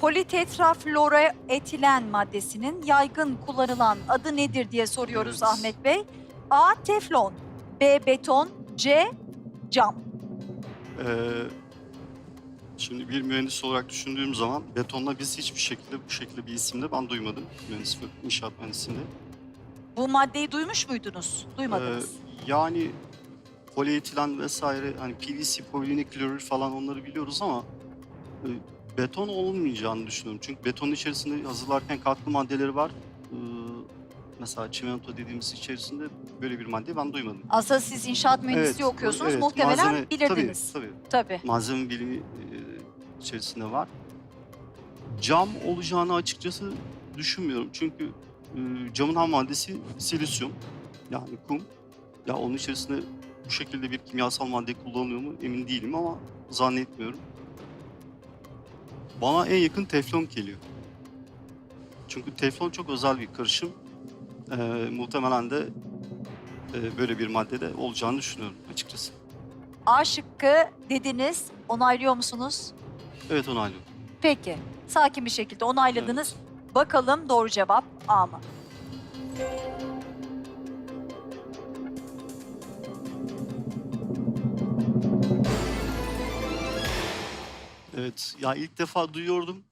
Politetrafluoroetilen maddesinin yaygın kullanılan adı nedir diye soruyoruz Evet. Ahmet Bey. A. Teflon, B. Beton, C. Cam. Ee, şimdi bir mühendis olarak düşündüğüm zaman betonla biz hiçbir şekilde bu şekilde bir isimde ben duymadım. Mühendis ve inşaat mühendisliğinde. Bu maddeyi duymuş muydunuz? Duymadınız. Ee, yani polietilen vesaire hani PVC, polivinyl klorür falan onları biliyoruz ama e, beton olmayacağını düşünüyorum. Çünkü betonun içerisinde hazırlarken katkı maddeleri var. Ee, mesela çimento dediğimiz içerisinde böyle bir madde ben duymadım. Aslında siz inşaat mühendisliği Evet, okuyorsunuz. evet, Muhtemelen malzeme- bilirdiniz. Tabii. tabii. Malzeme bilimi e, içerisinde var. Cam olacağını açıkçası düşünmüyorum. Çünkü e, camın ham maddesi silisyum. Yani kum. Ya onun içerisinde bu şekilde bir kimyasal madde kullanılıyor mu emin değilim ama zannetmiyorum. Bana en yakın teflon geliyor. Çünkü teflon çok özel bir karışım. E, muhtemelen de e, böyle bir maddede olacağını düşünüyorum açıkçası. A şıkkı dediniz. Onaylıyor musunuz? Evet onaylıyorum. Peki. Sakin bir şekilde onayladınız. Bakalım doğru cevap A mı? Evet, ya ilk defa duyuyordum.